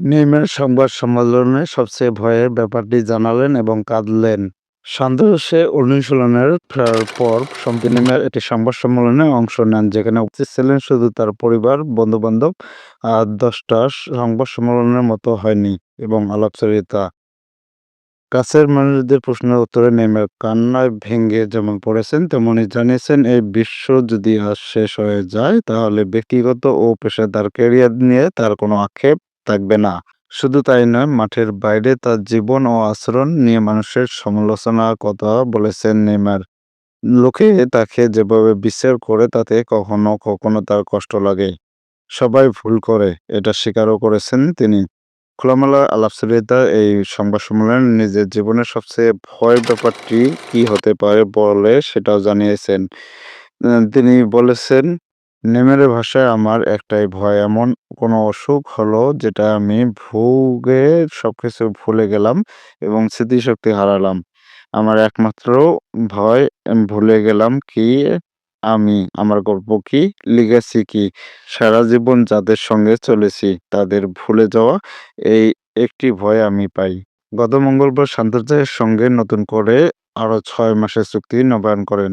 Neymar সংবাদ সম্মেলনে সবচেয়ে ভয়ের ব্যাপারটি জানালেন এবং কাঁদলেন। সান্তোসে অনুশীলনের পর সম্প্রতি নেইমার একটি সংবাদ সম্মেলনে অংশ নেন, যেখানে উপস্থিত ছিলেন শুধু তার পরিবার, বন্ধু-বান্ধব। আর দশটা সংবাদ সম্মেলনের মতো হয়নি এবং আলাপচারিতা। কাছের মানুষদের প্রশ্নের উত্তরে নেইমার কান্নায় ভেঙে যেমন পড়েছেন, তেমনই জানিয়েছেন, এই বিশ্ব যদি আজ শেষ হয়ে যায়, তাহলে ব্যক্তিগত ও পেশাদার ক্যারিয়ার নিয়ে তার কোনো আক্ষেপ থাকবে না। শুধু তাই নয়, মাঠের বাইরে তার জীবন ও আচরণ নিয়ে মানুষের সমালোচনার কথা বলেছেন নেইমার। লোকে তাকে যেভাবে বিচার করে তাতে কখনো কখনো তার কষ্ট লাগে। সবাই ভুল করে, এটা স্বীকারও করেছেন তিনি। খোলামেলা আলাপচারিতায় এই সংবাদ সম্মেলনে নিজের জীবনের সবচেয়ে ভয়ের ব্যাপারটি কি হতে পারে বলে সেটাও জানিয়েছেন। তিনি বলেছেন, নেইমারের ভাষায়, আমার একটাই ভয় এমন কোনো অসুখ হলো যেটা আমি ভুগে সবকিছু ভুলে গেলাম এবং স্মৃতিশক্তি হারালাম। আমার একমাত্র ভয় ভুলে গেলাম কি আমি, আমার গল্প কি, লিগেসি কি, সারা জীবন যাদের সঙ্গে চলেছি তাদের ভুলে যাওয়া এই একটি ভয় আমি পাই। গত মঙ্গলবার সান্তোসের সঙ্গে নতুন করে আরও ছয় মাসের চুক্তি নবায়ন করেন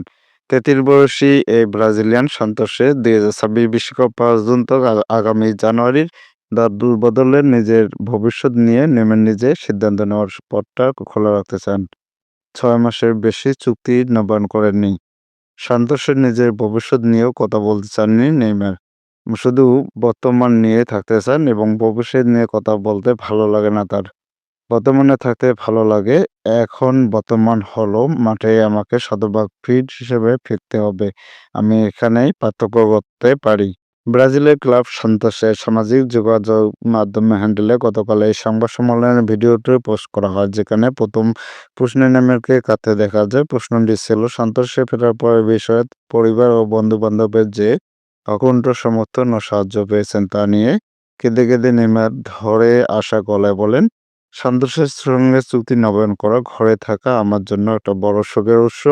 তেত্রিশ বয়সী এই ব্রাজিলিয়ান সান্তোসে দুই হাজার ছাব্বিশ বিশ্বকাপ পর্যন্ত আগামী জানুয়ারির দল বদলে নিজের ভবিষ্যৎ নিয়ে নেমে নিজে সিদ্ধান্ত নেওয়ার পথটা খোলা রাখতে চান। ছয় মাসের বেশি চুক্তি নবায়ন করেননি। সান্তোসের নিজের ভবিষ্যৎ নিয়েও কথা বলতে চাননি নেইমার। শুধু বর্তমান নিয়ে থাকতে চান এবং ভবিষ্যৎ নিয়ে কথা বলতে ভালো লাগে না তার। বর্তমানে থাকতে ভালো লাগে। এখন বর্তমান হলো, মাঠে আমাকে শতভাগ ফিট হিসেবে ফিরতে হবে। আমি এখানেই পার্থক্য করতে পারি। ব্রাজিলের ক্লাব সন্তোষের সামাজিক যোগাযোগ মাধ্যমে হ্যান্ডেলে গতকাল এই সংবাদ সম্মেলনের ভিডিওটি পোস্ট করা হয়, যেখানে প্রথম প্রশ্নের নামেরকে কাতে দেখা যায়। প্রশ্নটি ছিল, সন্তোষে ফেরার পর বিষয়ে পরিবার ও বন্ধু বান্ধবের যে অকুণ্ঠ সমর্থন ও সাহায্য পেয়েছেন তা নিয়ে কেঁদে কেঁদে নেমে ধরে আসা গলায় বলেন সন্তোষের সঙ্গে চুক্তি নবায়ন করা, ঘরে থাকা আমার জন্য একটা বড় শোকের উৎস।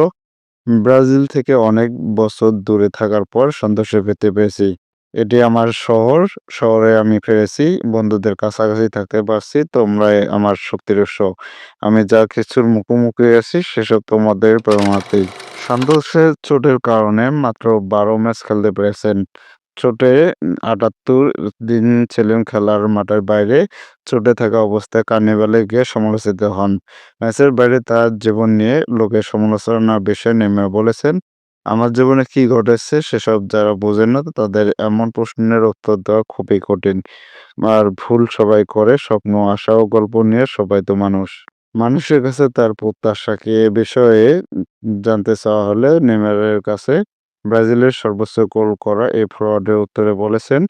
ব্রাজিল থেকে অনেক বছর দূরে থাকার পর সন্তোষে পেতে পেরেছি। এটি আমার শহর, শহরে আমি ফিরেছি, বন্ধুদের কাছাকাছি থাকতে পারছি, তোমরাই আমার শক্তির উৎস। আমি যা কিছুর মুখোমুখি আছি, সেসব তোমাদের প্রেরণাতেই সন্তোষের চোটের কারণে মাত্র বারো ম্যাচ খেলতে পেরেছেন। চোটে আটাত্তর দিন ছিলেন খেলার মাঠের বাইরে চোটে থাকা অবস্থায় কার্নিভালে গিয়ে সমালোচিত হন। ম্যাচের বাইরে তার জীবন নিয়ে লোকের সমালোচনার বিষয়ে নেমে বলেছেন, আমার জীবনে কি ঘটেছে সেসব যারা বোঝেন না, তাদের এমন প্রশ্নের উত্তর দেওয়া খুবই কঠিন। আর ভুল সবাই করে, স্বপ্ন, আশা ও গল্প নিয়ে সবাই তো মানুষ। মানুষের কাছে তার প্রত্যাশাকে বিষয়ে জানতে চাওয়া হলে নেমারের কাছে ব্রাজিলের সর্বোচ্চ গোল করা এই ফরওয়ার্ডের উত্তরে বলেছেন,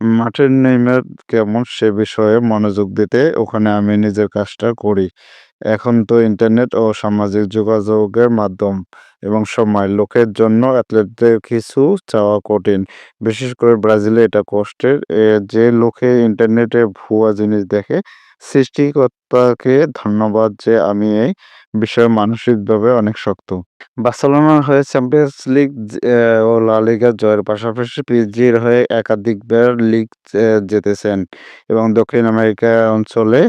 মাঠের নেইমার কেমন সে বিষয়ে মনোযোগ দিতে ওখানে আমি নিজের কাজটা করি। এখন তো ইন্টারনেট ও সামাজিক যোগাযোগের মাধ্যম এবং সময়। লোকের জন্য অ্যাথলেটদের কিছু চাওয়া কঠিন। বিশেষ করে ব্রাজিলে এটা কষ্টের। যে লোকে ইন্টারনেটে ভুয়া জিনিস দেখে সৃষ্টিকর্তাকে ধন্যবাদ যে আমি এই বিষয়ে মানসিকভাবে অনেক শক্ত। বার্সেলোনা হয়ে চ্যাম্পিয়ন্স লিগ ও লা লিগা জয়ের পাশাপাশি পিজির হয়ে একাধিকবার লিগ জিতেছেন এবং দক্ষিণ আমেরিকা অঞ্চলে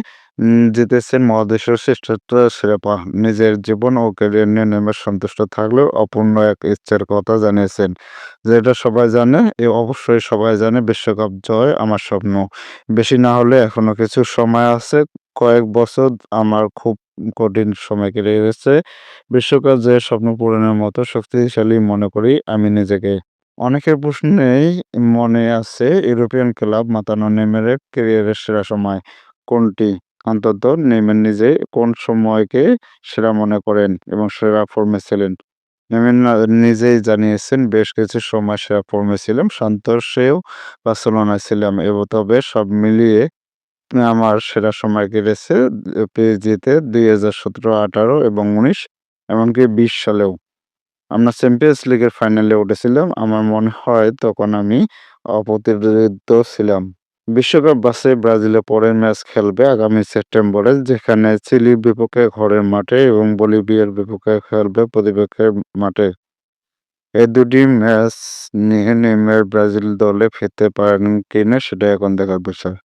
জিতেছেন মহাদেশের শ্রেষ্ঠত্ব শিরোপা নিজের জীবন ও ক্যারিয়ার নিয়ে নেমে সন্তুষ্ট থাকলেও অপূর্ণ এক ইচ্ছার কথা জানিয়েছেন। যেটা সবাই জানে, এ অবশ্যই সবাই জানে, বিশ্বকাপ জয় আমার স্বপ্ন। বেশি না হলে এখনও কিছু সময় আছে, কয়েক বছর আমার খুব কঠিন সময় কেটে গেছে। বিশ্বকাপ যে স্বপ্ন পূরণের মতো শক্তিশালী মনে করি আমি নিজেকে। অনেকের প্রশ্নেই মনে আছে, ইউরোপিয়ান ক্লাব মাতানো নেমের ক্যারিয়ারের সেরা সময় কোনটি? অন্তত নেইমার নিজে কোন সময়কে সেরা মনে করেন এবং সেরা ফর্মে ছিলেন। নিজেই জানিয়েছেন, বেশ কিছু সময় সেরা ফর্মে ছিলাম, সন্তোষেও বার্সেলোনায় ছিলাম এবং তবে সব মিলিয়ে আমার সেরা সময় কেটেছে পিএসজিতে দুই হাজার সতেরো আঠারো এবং উনিশ, এমনকি বিশ সালেও। আমরা চ্যাম্পিয়ন্স লিগের ফাইনালে উঠেছিলাম। আমার মনে হয় তখন আমি অপ্রতিরোধ ছিলাম। বিশ্বকাপ বাসে ব্রাজিলে পরের ম্যাচ খেলবে আগামী সেপ্টেম্বরে, যেখানে চিলির বিপক্ষে ঘরের মাঠে এবং বলিভিয়ার বিপক্ষে খেলবে প্রতিপক্ষের মাঠে। এই দুটি ম্যাচ নিয়ে নেইমার ব্রাজিল দলে ফিরতে পারেন কিনা সেটা এখন দেখার বিষয়।